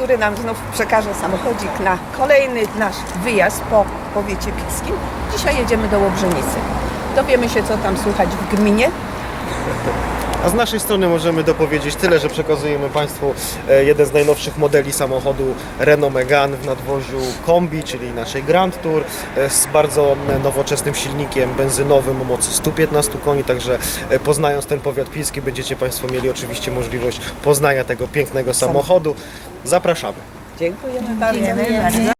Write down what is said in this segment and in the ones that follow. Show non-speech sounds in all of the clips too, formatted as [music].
który nam znów przekaże samochodzik na kolejny nasz wyjazd po powiecie pilskim. Dzisiaj jedziemy do Łobrzenicy. Dowiemy się, co tam słychać w gminie. A z naszej strony możemy dopowiedzieć tyle, że przekazujemy Państwu e, jeden z najnowszych modeli samochodu Renault Megane w nadwoziu Kombi, czyli naszej Grand Tour e, z bardzo e, nowoczesnym silnikiem benzynowym o mocy 115 koni, także poznając ten powiat pilski będziecie Państwo mieli oczywiście możliwość poznania tego pięknego samochodu. Zapraszamy. Dziękujemy bardzo.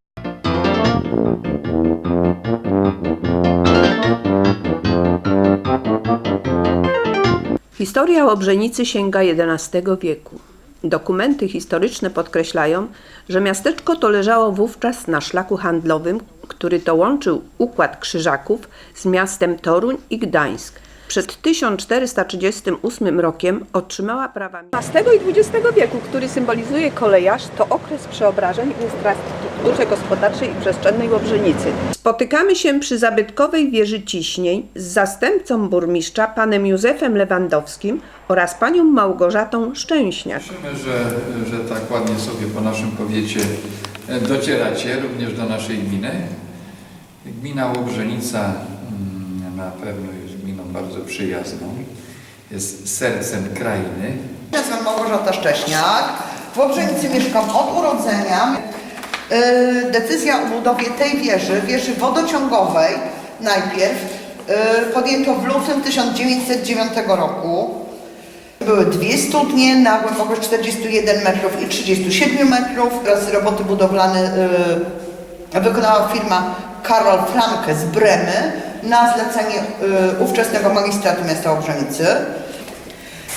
Historia Łobrzenicy sięga XI wieku. Dokumenty historyczne podkreślają, że miasteczko to leżało wówczas na szlaku handlowym, który to łączył układ Krzyżaków z miastem Toruń i Gdańsk. Przed 1438 rokiem otrzymała prawa XIX i XX wieku, który symbolizuje kolejarz, to okres przeobrażeń w infrastrukturze gospodarczej i przestrzennej Łobrzenicy. Spotykamy się przy zabytkowej wieży ciśnień z zastępcą burmistrza panem Józefem Lewandowskim oraz panią Małgorzatą Szczęśniak. Cieszymy, że, że tak ładnie sobie po naszym powiecie docieracie, również do naszej gminy. Gmina Łobrzenica mm, na pewno bardzo przyjazną. Jest sercem krainy. Nazywam Małgorzata Szcześniak. W Łobrzenicy mieszkam od urodzenia. Yy, Decyzja o budowie tej wieży, wieży wodociągowej najpierw, yy, podjęto w lutym 1909 roku. Były dwie studnie na głębokość 41 metrów i 37 metrów. Teraz roboty budowlane yy, wykonała firma Karol Franke z Bremy na zlecenie yy, ówczesnego magistratu miasta Łobrzenicy.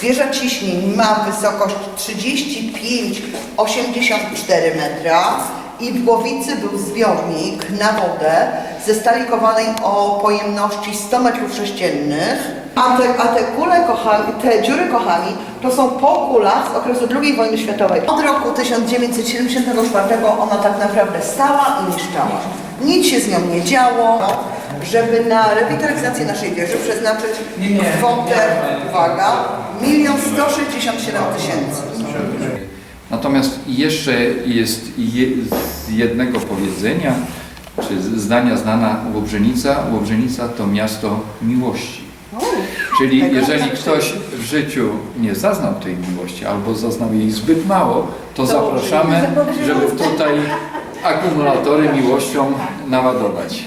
Wieża ciśnień ma wysokość 35,84 metra i w głowicy był zbiornik na wodę ze stali kowalnej o pojemności 100 metrów sześciennych. A te, a te kule, kochani, te dziury, kochani, to są po kulach z okresu II wojny światowej. Od roku 1974 ona tak naprawdę stała i niszczała. Nic się z nią nie działo, żeby na rewitalizację naszej wieży przeznaczyć kwotę, uwaga, 1 167 tysięcy. Natomiast jeszcze jest je, z jednego powiedzenia, czy zdania znana Łobrzenica. Łobrzenica to miasto miłości. Czyli jeżeli ktoś w życiu nie zaznał tej miłości albo zaznał jej zbyt mało, to zapraszamy, żeby tutaj akumulatory miłością naładować.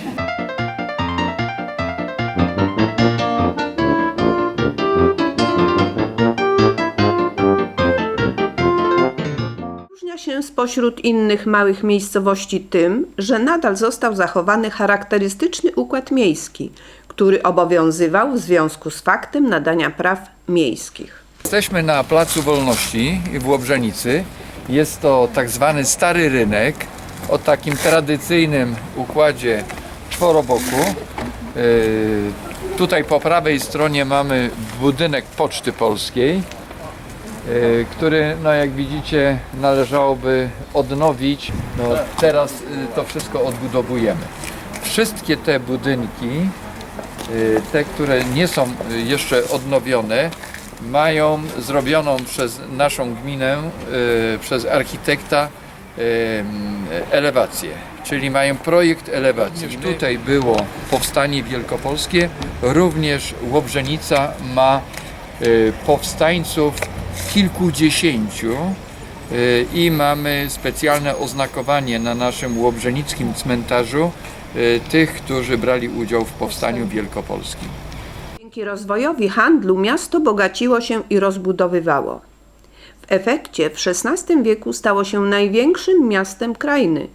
Spośród innych małych miejscowości tym, że nadal został zachowany charakterystyczny układ miejski, który obowiązywał w związku z faktem nadania praw miejskich. Jesteśmy na Placu Wolności w Łobrzenicy. Jest to tak zwany stary rynek o takim tradycyjnym układzie czworoboku. Yy, Tutaj po prawej stronie mamy budynek Poczty Polskiej, który, no jak widzicie, należałoby odnowić. No, teraz yy, to wszystko odbudowujemy. Wszystkie te budynki Y, te, które nie są y, jeszcze odnowione, mają zrobioną przez naszą gminę, y, przez architekta y, elewację, czyli mają projekt elewacji. Tutaj było powstanie wielkopolskie, również Łobrzenica ma y, powstańców kilkudziesięciu y, i mamy specjalne oznakowanie na naszym łobrzenickim cmentarzu y, tych, którzy brali udział w powstaniu wielkopolskim. Dzięki rozwojowi handlu miasto bogaciło się i rozbudowywało. W efekcie w XVI wieku stało się największym miastem krainy.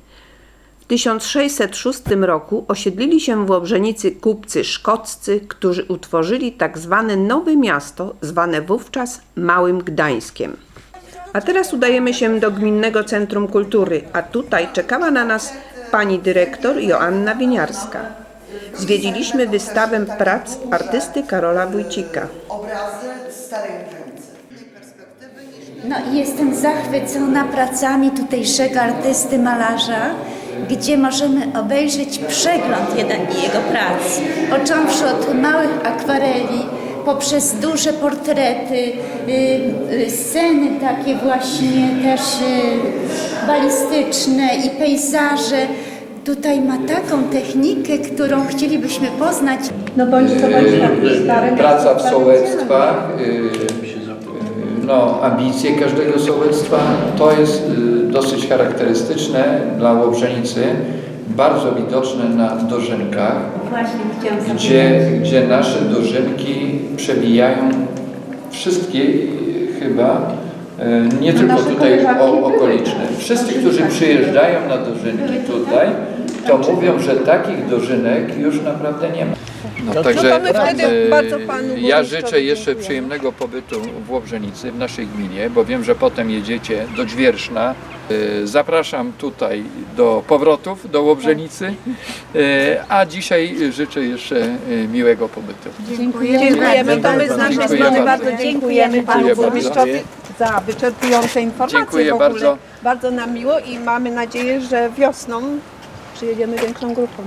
W 1606 roku osiedlili się w Łobrzenicy kupcy szkoccy, którzy utworzyli tak zwane Nowe Miasto, zwane wówczas Małym Gdańskiem. A teraz udajemy się do Gminnego Centrum Kultury, a tutaj czekała na nas pani dyrektor Joanna Winiarska. Zwiedziliśmy wystawę prac artysty Karola Wójcika. Obrazy starej. No jestem zachwycona pracami tutejszego artysty malarza, gdzie możemy obejrzeć przegląd jeden jego prac, począwszy od małych akwareli, poprzez duże portrety, y, y, sceny takie właśnie też y, balistyczne i pejzaże. Tutaj ma taką technikę, którą chcielibyśmy poznać. No bądź co bądź praca w sołectwach, no, ambicje każdego sołectwa, to jest y, dosyć charakterystyczne dla Łobrzenicy, bardzo widoczne na dożynkach, Właśnie gdzie, gdzie nasze dożynki przebijają wszystkie y, chyba, y, nie tylko nasze tutaj o, okoliczne. Wszyscy, którzy przyjeżdżają na dożynki tutaj, to mówią, że takich dożynek już naprawdę nie ma. No, także e, bardzo panu ja życzę jeszcze przyjemnego pobytu w Łobrzenicy, w naszej gminie, bo wiem, że potem jedziecie do Ćwierszna. E, Zapraszam tutaj do powrotów do Łobrzenicy, e, a dzisiaj życzę jeszcze e, miłego pobytu. Dziękujemy, to my z naszej Dziękuję strony bardzo. bardzo dziękujemy panu burmistrzowi za wyczerpujące informacje Dziękuję w ogóle. bardzo. Bardzo nam miło i mamy nadzieję, że wiosną przyjedziemy większą grupą.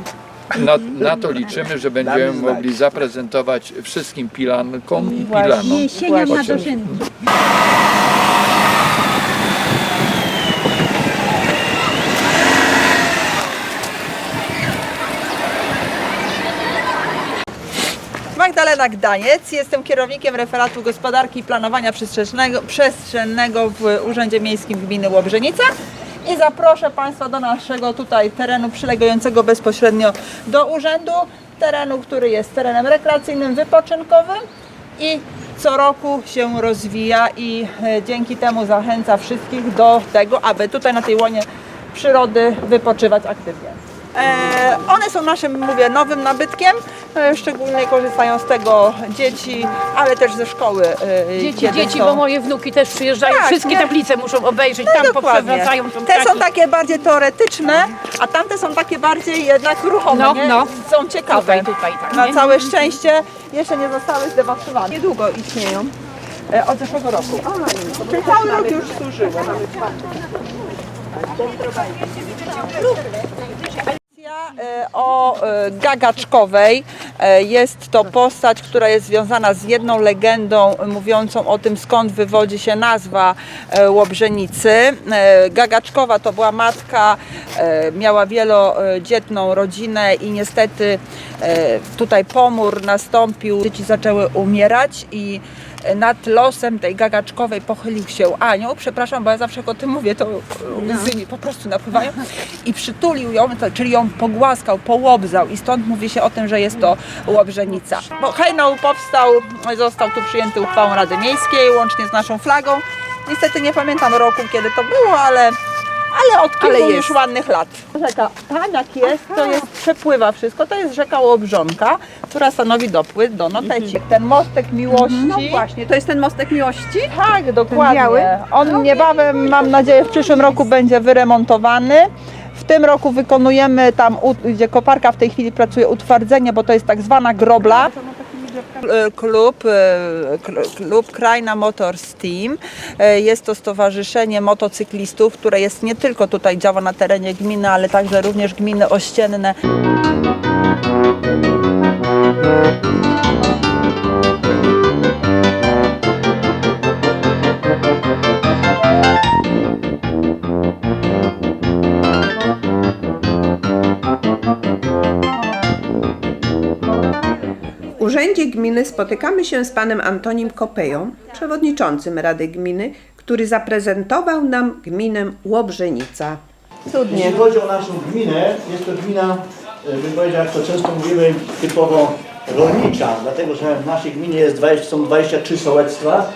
Na, na to liczymy, że będziemy mogli zaprezentować wszystkim pilankom i pilanom. Jesienią na dożynki. Magdalena Gdaniec, jestem kierownikiem referatu gospodarki i planowania przestrzennego, przestrzennego w Urzędzie Miejskim Gminy Łobrzenica i zaproszę Państwa do naszego tutaj terenu przylegającego bezpośrednio do urzędu, terenu, który jest terenem rekreacyjnym, wypoczynkowym i co roku się rozwija i e, dzięki temu zachęca wszystkich do tego, aby tutaj na tej łonie przyrody wypoczywać aktywnie. E, one są naszym, mówię, nowym nabytkiem. E, szczególnie korzystają z tego dzieci, ale też ze szkoły. E, Dzieci, dzieci, są. bo moje wnuki też przyjeżdżają, Tak, wszystkie nie? tablice muszą obejrzeć, tam No dokładnie. poprzewracają. Te są taki- takie bardziej teoretyczne, a tamte są takie bardziej jednak ruchome, No, nie? no. Są ciekawe. Tutaj, tutaj, tak, Na całe szczęście jeszcze nie zostały zdewastowane. Niedługo istnieją. E, Od zeszłego roku. Czyli cały rok już służyło. E, O e, Gagaczkowej E, jest to postać, która jest związana z jedną legendą mówiącą o tym skąd wywodzi się nazwa Łobrzenicy. Gagaczkowa to była matka, miała wielodzietną rodzinę i niestety tutaj pomór nastąpił, dzieci zaczęły umierać i nad losem tej gagaczkowej pochylił się anioł, przepraszam, bo ja zawsze o tym mówię, to łzy mi po prostu napływają i przytulił ją, czyli ją pogłaskał, połobzał i stąd mówi się o tym, że jest to łobrzenica. Bo hejnał powstał, został tu przyjęty uchwałą Rady Miejskiej, łącznie z naszą flagą. Niestety nie pamiętam roku, kiedy to było, ale, ale od kilku Ale już ładnych lat. Rzeka, tam jak jest, to jest, przepływa wszystko, to jest rzeka Łobrzonka, która stanowi dopływ do Noteci. Ten mostek miłości. No właśnie, to jest ten mostek miłości? Tak, dokładnie. On niebawem, mam nadzieję, w przyszłym roku będzie wyremontowany. W tym roku wykonujemy tam, u- gdzie koparka w tej chwili pracuje, utwardzenie, bo to jest tak zwana grobla. E, Klub, e, kl- klub Krajna Motors Team. E, Jest to stowarzyszenie motocyklistów, które jest nie tylko tutaj działa na terenie gminy, ale także również gminy ościenne. Urzędzie Gminy spotykamy się z panem Antonim Kopeją, przewodniczącym Rady Gminy, który zaprezentował nam gminę Łobrzenica. Jeśli chodzi o naszą gminę, jest to gmina, e, bym powiedział, jak to często mówimy, typowo rolnicza, dlatego że w naszej gminie jest 20, są 23 sołectwa.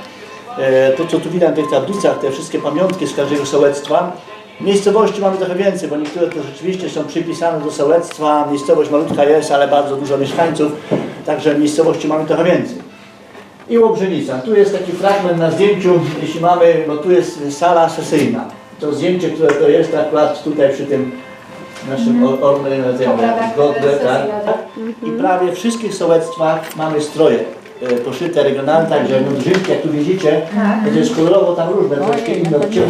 E, To, co tu widać w tych tablicach, te wszystkie pamiątki z każdego sołectwa. Miejscowości mamy trochę więcej, bo niektóre to rzeczywiście są przypisane do sołectwa. Miejscowość malutka jest, ale bardzo dużo mieszkańców, także miejscowości mamy trochę więcej. I Łobrzenica. Tu jest taki fragment na zdjęciu, jeśli mamy, bo tu jest sala sesyjna. To zdjęcie, które to jest akurat tutaj przy tym naszym or- ormy, na tym godle, tak. I prawie w wszystkich sołectwach mamy stroje e, poszyte regionalne, także dożynki, jak tu widzicie, to jest kolorowo tam różne, troszkę inne odcienie.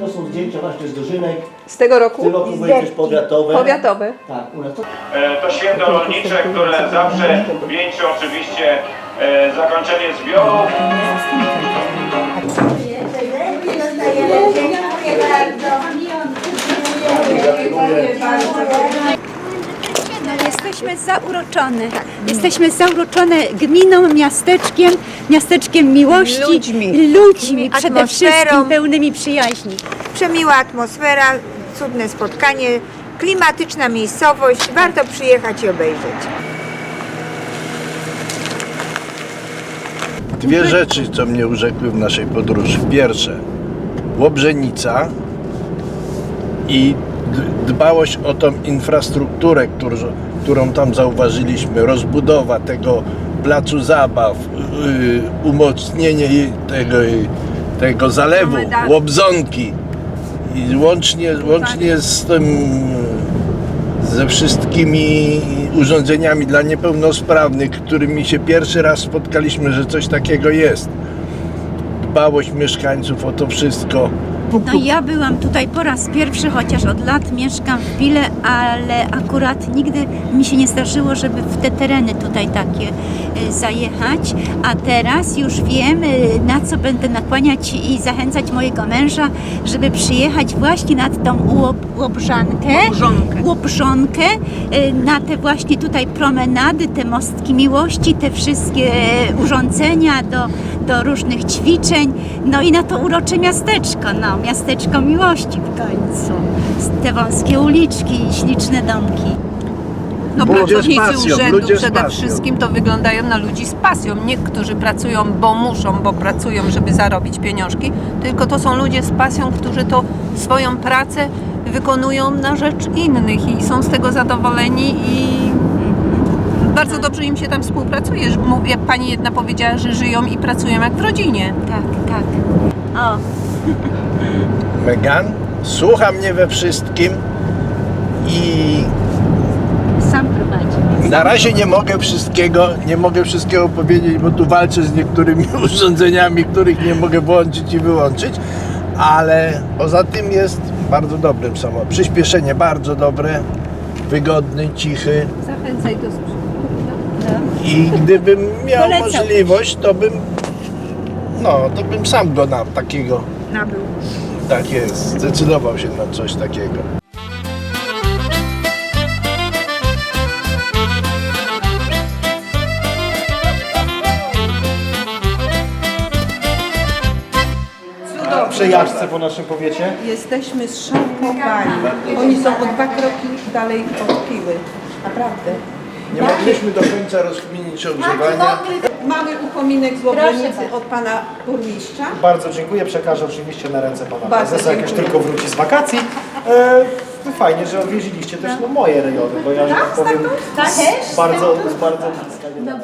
To są zdjęcia właśnie z dożynek. Z tego W roku? tym roku były też powiatowe. Powiatowe. Tak, u nas to E, To święto rolnicze, które zawsze wieńczy oczywiście e, zakończenie zbiorów. No, jesteśmy zauroczone. Jesteśmy zauroczone gminą, miasteczkiem, miasteczkiem miłości. Ludźmi. Ludźmi przede wszystkim, pełnymi przyjaźni. Przemiła atmosfera, cudne spotkanie, klimatyczna miejscowość. Warto przyjechać i obejrzeć. Dwie rzeczy, co mnie urzekły w naszej podróży. Pierwsze, Łobrzenica i dbałość o tą infrastrukturę, którą, którą tam zauważyliśmy, rozbudowa tego placu zabaw, yy, umocnienie tego, tego zalewu, Łobzonki i łącznie, łącznie z tym ze wszystkimi urządzeniami dla niepełnosprawnych, którymi się pierwszy raz spotkaliśmy, że coś takiego jest. Dbałość mieszkańców o to wszystko. No ja byłam tutaj po raz pierwszy, chociaż od lat mieszkam w Pile, ale akurat nigdy mi się nie zdarzyło, żeby w te tereny tutaj takie y, zajechać. A teraz już wiem, y, na co będę nakłaniać i zachęcać mojego męża, żeby przyjechać właśnie nad tą łob, łobrzankę, Łobrzonkę. łobrzonkę, y, na te właśnie tutaj promenady, te mostki miłości, te wszystkie urządzenia do, do różnych ćwiczeń, no i na to urocze miasteczko, no, miasteczko miłości w końcu. Te wąskie uliczki i śliczne domki. No Ludzie pracownicy pasją, urzędu przede wszystkim to wyglądają na ludzi z pasją. Niektórzy pracują, bo muszą, bo pracują, żeby zarobić pieniążki, tylko to są ludzie z pasją, którzy to swoją pracę wykonują na rzecz innych i są z tego zadowoleni i bardzo dobrze im się tam współpracuje. Jak pani jedna powiedziała, że żyją i pracują jak w rodzinie. Tak, tak. O, [laughs] Megan słucha mnie we wszystkim i sam prowadzi. na razie nie mogę wszystkiego, nie mogę wszystkiego powiedzieć, bo tu walczę z niektórymi [laughs] urządzeniami, których nie mogę włączyć i wyłączyć, ale poza tym jest bardzo dobrym samo. Przyspieszenie bardzo dobre, wygodny, cichy Zachęcaj do i gdybym miał Polecam. możliwość, to bym no, to bym sam go na takiego Nabył. tak jest, zdecydował się na coś takiego. Przejażdżce po naszym powiecie. Jesteśmy zszokowani. Oni są o dwa kroki dalej od Piły. Naprawdę. Nie mogliśmy do końca rozkminić ogrzewania. Mamy upominek z Łobronicy od pana burmistrza. Bardzo dziękuję, przekażę oczywiście na ręce pana Bardzo prezesa, jak już dziękuję. tylko wróci z wakacji. E, to fajnie, że odwiedziliście też no, moje rejony, bo ja, że tak powiem, z bardzo, z bardzo bliska. nie